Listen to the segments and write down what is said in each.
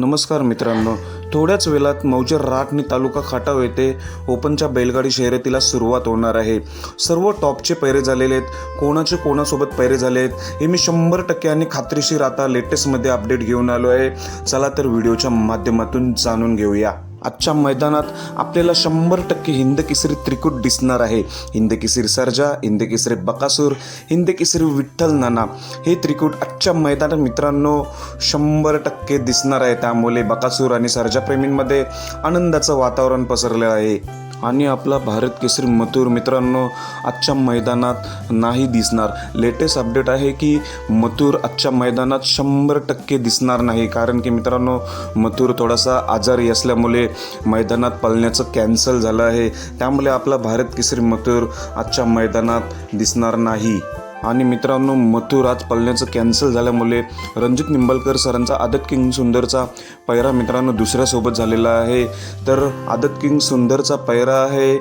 नमस्कार मित्रांनो. थोड्याच वेळात मौजर राटणी तालुका खाटाव येथे ओपनच्या बैलगाडी शर्यतीला सुरुवात होणार आहे. सर्व टॉपचे पैरे झालेले आहेत. कोणाचे कोणासोबत पैरे झाले आहेत हे मी शंभर टक्के आणि खात्रीशीर आता लेटेस्टमध्ये अपडेट घेऊन आलो आहे. चला तर व्हिडिओच्या माध्यमातून जाणून घेऊया. आजच्या मैदानात आपल्याला शंभर टक्के हिंदकेसरी त्रिकूट दिसणार आहे. हिंदकेसरी सरजा सर्जा बकासूर हिंदकेसरी विठ्ठल नाना हे त्रिकूट आजच्या मैदानात मित्रांनो शंभर टक्के दिसणार आहे. त्यामुळे बकासूर आणि सर्जाप्रेमींमध्ये आनंदाचं वातावरण पसरलं आहे. आणि आपला भारत केसरी मथुर मित्रांनो आजच्या मैदानात नाही दिसणार. लेटेस्ट अपडेट आहे की मथुर आजच्या मैदानात शंभर टक्के दिसणार नाही. कारण की मित्रांनो मथुर थोडासा आजारी असल्यामुळे मैदानात पळण्याचं कॅन्सल झालं आहे. त्यामुळे आपला भारत केसरी मथुर आजच्या मैदानात दिसणार नाही. आणि मित्रांनो मथुर आज कॅन्सल झाल्यामुळे रणजित निंबाळकर सरांचा आदत किंग सुंदरचा पैरा मित्रांनो दुसऱ्यासोबत झालेला आहे. तर आदत किंग सुंदरचा पैरा आहे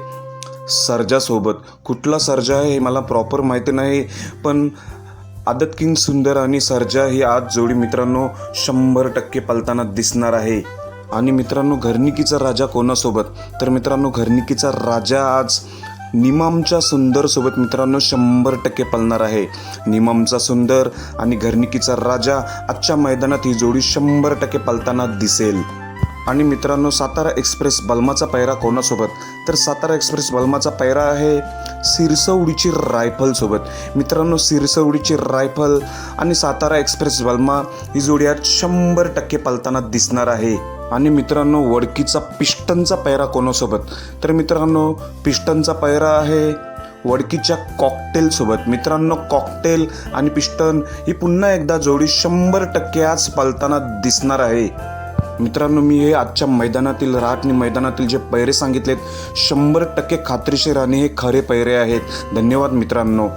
सर्जासोबत कुठला सर्जा आहे हे मला प्रॉपर माहिती नाही पण आदत किंग सुंदर आणि सर्जा ही आज जोडी मित्रांनो शंभर टक्के पलताना दिसणार आहे. आणि मित्रांनो घरनिकीचा राजा कोणासोबत? तर मित्रांनो घरनिकीचा राजा आज निमामच्या सुंदरसोबत मित्रांनो शंभर टक्के पळणार आहे. निमामचा सुंदर आणि घरनिकीचा राजा आजच्या मैदानात ही जोडी शंभर टक्के पळताना दिसेल. आणि मित्रांनो सातारा एक्सप्रेस बलमाचा पैरा कोणासोबत? तर सातारा एक्सप्रेस बलमाचा पैरा आहे सिरसवडीची रायफलसोबत मित्रांनो सिरसवडीची रायफल आणि सातारा एक्सप्रेस बलमा ही जोडी आज शंभर टक्के पलताना दिसणार आहे. आणि मित्रांनो वडकीचा पिस्टनचा पैरा कोणासोबत? तर मित्रांनो पिस्टनचा पैरा आहे वडकीच्या कॉकटेलसोबत मित्रांनो कॉकटेल आणि पिस्टन ही पुन्हा एकदा जोडी शंभर टक्के आज पलताना दिसणार आहे. मित्रांनो मी हे आजच्या मैदानातील राटणी मैदानातील जे पैरे सांगितलेत शंभर टक्के खात्रीशीर आणि हे खरे पैरे आहेत. धन्यवाद मित्रांनो.